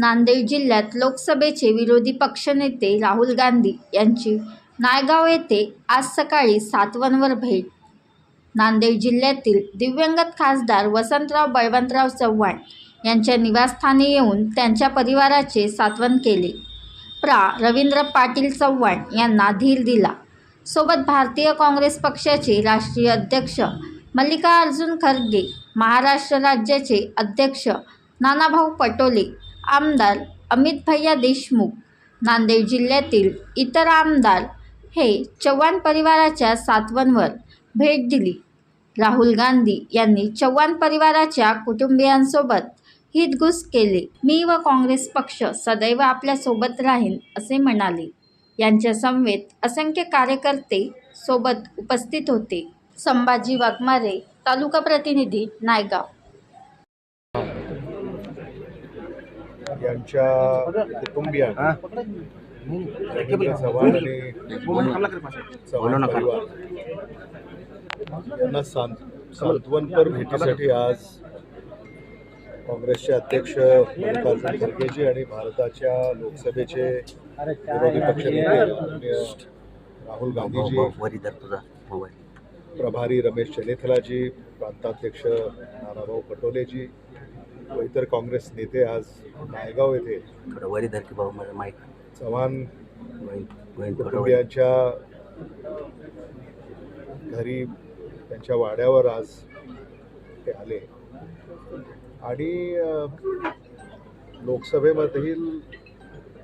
नांदेड जिल्ह्यात लोकसभेचे विरोधी पक्षनेते राहुल गांधी यांची नायगाव येथे आज सकाळी सातवनवर भेट. नांदेड जिल्ह्यातील दिव्यंगत खासदार वसंतराव बळवंतराव चव्हाण यांच्या निवासस्थानी येऊन त्यांच्या परिवाराचे सातवन केले. प्रा. रवींद्र पाटील चव्हाण यांना धीर दिला. सोबत भारतीय काँग्रेस पक्षाचे राष्ट्रीय अध्यक्ष मल्लिकार्जुन खरगे महाराष्ट्र राज्याचे अध्यक्ष नानाभाऊ पटोले आमदार अमित भैया देशमुख नांदेड जिल्ह्यातील इतर आमदार हे चव्हाण परिवाराच्या सातवनवर भेट दिली. राहुल गांधी यांनी चव्हाण परिवाराच्या कुटुंबियांसोबत हितगुज केले. मी व काँग्रेस पक्ष सदैव आपल्यासोबत राहील असे म्हणाले. यांच्या समवेत असंख्य कार्यकर्ते सोबत उपस्थित होते. संभाजी वाघमारे तालुका प्रतिनिधी नायगाव. यांच्या कुटुंबियांना रवींद्र चव्हाण आणि चव्हाण परिवार यांना सांत सांत्वनपर भेटीसाठी आज काँग्रेसचे अध्यक्ष मल्लिकार्जुन खरगेजी आणि भारताच्या लोकसभेचे विरोधी पक्षनेते राहुल गांधीजी प्रभारी रमेश चनेथलाजी प्रांताध्यक्ष नानाभाऊ पटोलेजी व इतर काँग्रेस नेते आज नायगाव येथे थोडं वरी धर की चव्हाण. कुटुंबियांच्या घरी त्यांच्या वाड्यावर आज ते आले. आणि लोकसभेमधील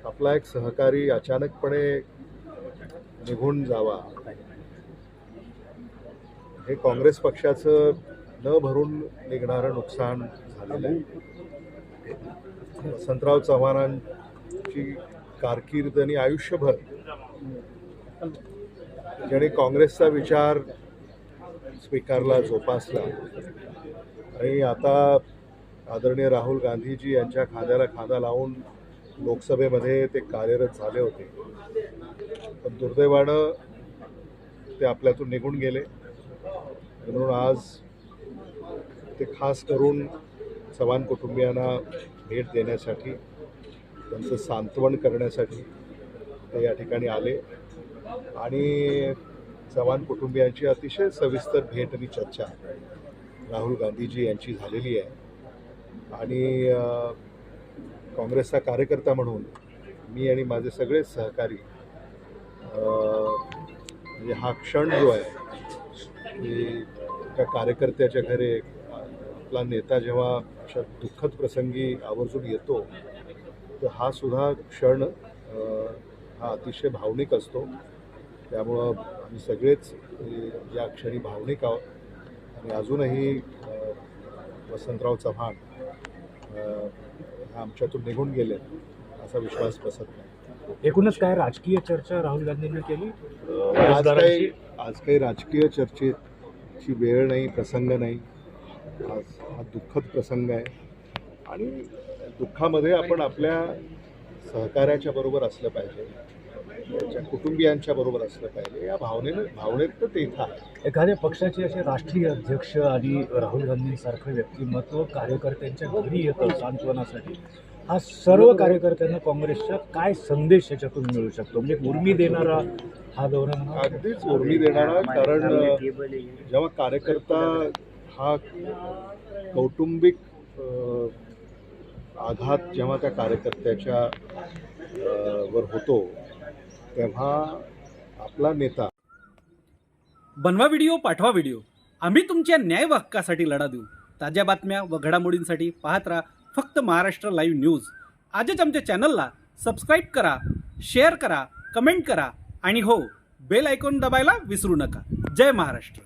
आपला एक सहकारी अचानकपणे निघून जावा. हे काँग्रेस पक्षाचं न भरून निघणारं नुकसान झालेलं आहे. वसंतराव चव्हाणांची कारकीर्द आणि आयुष्यभर ज्याने काँग्रेसचा विचार स्वीकारला जोपासला. आणि आता आदरणीय राहुल गांधीजी यांच्या खांद्याला खांदा लावून लोकसभेमध्ये ते कार्यरत झाले होते. पण दुर्दैवानं ते आपल्यातून निघून गेले. म्हणून आज ते खास करून चव्हाण कुटुंबियांना भेट देण्यासाठी त्यांचं सांत्वन करण्यासाठी ते या ठिकाणी आले. आणि चव्हाण कुटुंबियांची अतिशय सविस्तर भेट आणि चर्चा राहुल गांधीजी यांची झालेली आहे. आणि काँग्रेसचा कार्यकर्ता म्हणून मी आणि माझे सगळे सहकारी म्हणजे हा क्षण जो आहे की त्या कार्यकर्त्याच्या घरे आपला नेता जेव्हा अशा दुःखद प्रसंगी आवर्जून येतो तर हा सुद्धा क्षण हा अतिशय भावनिक असतो. त्यामुळं आम्ही सगळेच या क्षणी भावनिक आहोत. आणि अजूनही वसंतराव चव्हाण आमच्यातून निघून गेले असा विश्वास बसत नाही. एकूणच काय राजकीय चर्चा राहुल गांधींनी केली? आज काही आज काही राजकीय चर्चेची वेळ नाही प्रसंग नाही. आज हा दुःखद प्रसंग आहे. आणि दुःखामध्ये आपण आपल्या सहकार्याच्या बरोबर असलं पाहिजे. त्याच्या कुटुंबियांच्या बरोबर असलं पाहिजे. या भावनेनं भावनेत ते इथं आहे. एखाद्या पक्षाचे असे राष्ट्रीय अध्यक्ष आणि राहुल गांधींसारखं व्यक्तिमत्व कार्यकर्त्यांच्या घरी येतं सांत्वनासाठी. हा सर्व कार्यकर्त्यांना काँग्रेसचा काय संदेश याच्यातून मिळू शकतो? म्हणजे उर्मी देणारा हा दौरा म्हणा अगदीच उर्मी देणारा कारण जेव्हा कार्यकर्ता हा कौटुंबिक आघात जेव्हा त्या कार्यकर्त्याच्या वर होतो तेव्हा आपला नेता बनवा व्हिडिओ पाठवा व्हिडिओ. आम्ही तुमच्या न्याय हक्कासाठी लढा देऊ. ताज्या बातम्या व घडामोडींसाठी पाहत राहा फक्त महाराष्ट्र लाईव्ह न्यूज. आजच आमच्या चॅनलला सबस्क्राईब करा शेअर करा कमेंट करा आणि हो बेल आयकॉन दबायला विसरू नका. जय महाराष्ट्र.